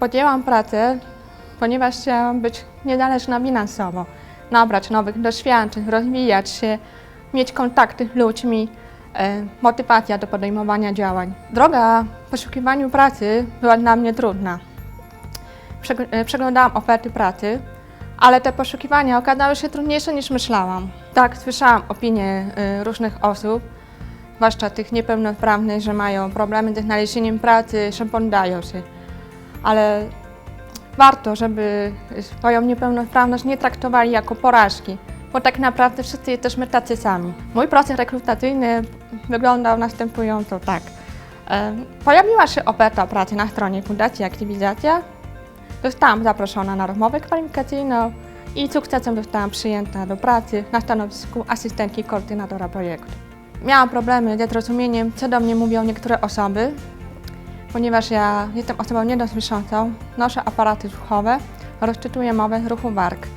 Podjęłam pracę, ponieważ chciałam być niezależna finansowo, nabrać nowych doświadczeń, rozwijać się, mieć kontakty z ludźmi, e, motywacja do podejmowania działań. Droga w poszukiwaniu pracy była dla mnie trudna. E, Przeglądałam oferty pracy, ale te poszukiwania okazały się trudniejsze niż myślałam. Tak, słyszałam opinie e, różnych osób, zwłaszcza tych niepełnosprawnych, że mają problemy ze znalezieniem pracy, że poddają się. Ale warto, żeby swoją niepełnosprawność nie traktowali jako porażki, bo tak naprawdę wszyscy jesteśmy tacy sami. Mój proces rekrutacyjny wyglądał następująco tak. Pojawiła się oferta pracy na stronie Fundacji Aktywizacja. Zostałam zaproszona na rozmowę kwalifikacyjną i sukcesem zostałam przyjęta do pracy na stanowisku asystentki koordynatora projektu. Miałam problemy ze zrozumieniem, co do mnie mówią niektóre osoby, ponieważ ja jestem osobą niedosłyszącą, noszę aparaty słuchowe, rozczytuję mowę z ruchu warg. Y,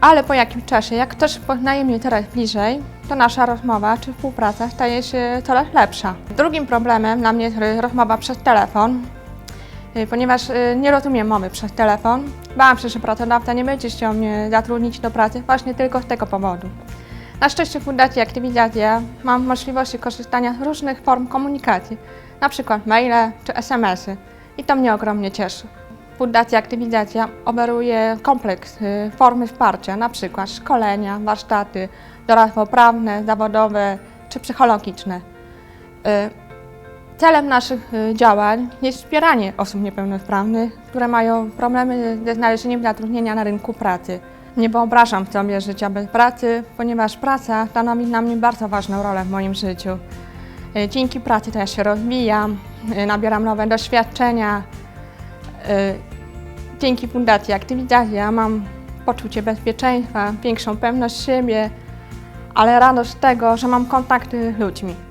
Ale po jakimś czasie, jak ktoś poznaje mnie coraz bliżej, to nasza rozmowa czy współpraca staje się coraz lepsza. Drugim problemem dla mnie jest rozmowa przez telefon, y, ponieważ y, nie rozumiem mowy przez telefon. Bałam się, że pracodawca nie będzie chciał mnie zatrudnić do pracy właśnie tylko z tego powodu. Na szczęście w Fundacji Aktywizacja mam możliwości korzystania z różnych form komunikacji, przykład maile czy SMS-y i to mnie ogromnie cieszy. Fundacja Aktywizacja oferuje kompleks y, formy wsparcia, przykład szkolenia, warsztaty, doradztwo prawne, zawodowe czy psychologiczne. Y, Celem naszych y, działań jest wspieranie osób niepełnosprawnych, które mają problemy ze znalezieniem zatrudnienia na rynku pracy. Nie wyobrażam sobie życia bez pracy, ponieważ praca stanowi dla mnie bardzo ważną rolę w moim życiu. Y, Dzięki pracy ja się rozwijam, y, nabieram nowe doświadczenia. Y, Dzięki Fundacji Aktywizacja mam poczucie bezpieczeństwa, większą pewność siebie, ale radość tego, że mam kontakty z ludźmi.